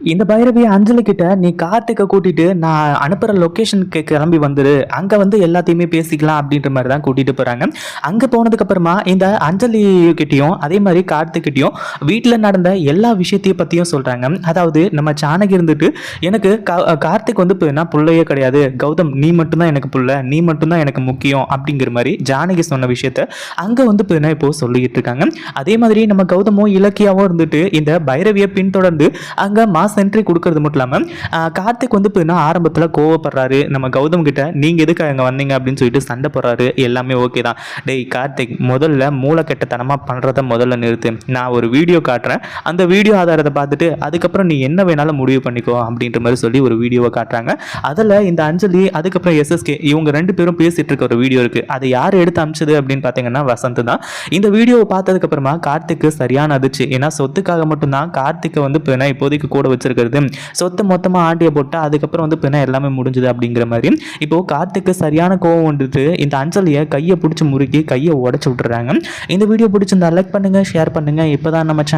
இந்த பைரவி அஞ்சலி கிட்ட நீ கார்த்திகை கூட்டிட்டு நான் அனுப்புற லொக்கேஷனுக்கு கிளம்பி வந்துரு. அங்க வந்து எல்லாத்தையுமே பேசிக்கலாம் அப்படின்ற மாதிரி தான் கூட்டிட்டு போறாங்க. அங்க போனதுக்கு அப்புறமா இந்த அஞ்சலி கிட்டயும் அதே மாதிரி கார்த்திகிட்டையும் வீட்டில் நடந்த எல்லா விஷயத்தையும் பத்தியும் சொல்றாங்க. அதாவது நம்ம ஜானகி இருந்துட்டு எனக்கு கார்த்திக் வந்து இப்போ நான் புள்ளையே கிடையாது. கௌதம் நீ மட்டும்தான் எனக்கு புள்ள. நீ மட்டும்தான் எனக்கு முக்கியம் அப்படிங்கிற மாதிரி ஜானகி சொன்ன விஷயத்த அங்க வந்து இப்போ இப்போ சொல்லிக்கிட்டு இருக்காங்க. அதே மாதிரி நம்ம கௌதமும் இலக்கியாவும் இருந்துட்டு இந்த பைரவியை பின்தொடர்ந்து அங்க மா என்ட்ரி கொடுக்கறது மட்டும் இல்லாமல் கார்த்திக் வந்து இப்போ என்ன ஆரம்பத்தில் கோவப்படுறாரு நம்ம கௌதம் கிட்ட நீங்கள் எதுக்கு அங்கே வந்தீங்க? அப்படின்னு சொல்லிட்டு சண்டை போடுறாரு. எல்லாமே ஓகே தான். டேய் கார்த்திக் முதல்ல மூளைக்கெட்டத்தனமாக பண்ணுறத முதல்ல நிறுத்து. நான் ஒரு வீடியோ காட்டுறேன். அந்த வீடியோ ஆதாரத்தை பார்த்துட்டு அதுக்கப்புறம் நீ என்ன வேணாலும் முடிவு பண்ணிக்கோ அப்படின்ற மாதிரி சொல்லி ஒரு வீடியோவை காட்டுறாங்க. அதில் இந்த அஞ்சலி அதுக்கப்புறம் எஸ்எஸ்கே இவங்க ரெண்டு பேரும் பேசிகிட்டு இருக்க ஒரு வீடியோ இருக்குது அதை யார் எடுத்து அமிச்சது அப்படின்னு பார்த்தீங்கன்னா வசந்த் தான். இந்த வீடியோவை பார்த்ததுக்கப்புறமா கார்த்திக்கு சரியான அதிர்ச்சி. ஏன்னா சொத்துக்காக மட்டும்தான் கார்த்திகை வந்து இப்போ என்ன இப்போதைக்கு கூட வச்சிருக்கிறது. சொத்து மொத்தமாக ஆண்டியை போட்டு அதுக்கப்புறம் வந்து பின்னா எல்லாமே முடிஞ்சுது அப்படிங்கிற மாதிரி. இப்போ கார்த்திக்கு சரியான கோவம் வந்துட்டு இந்த அஞ்சலியை கையை பிடிச்சி முறுக்கி கையை உடச்சி விட்டுறாங்க. இந்த வீடியோ பிடிச்சிருந்தா லைக் பண்ணுங்க ஷேர் பண்ணுங்க. இப்போதான் நம்ம சேனல்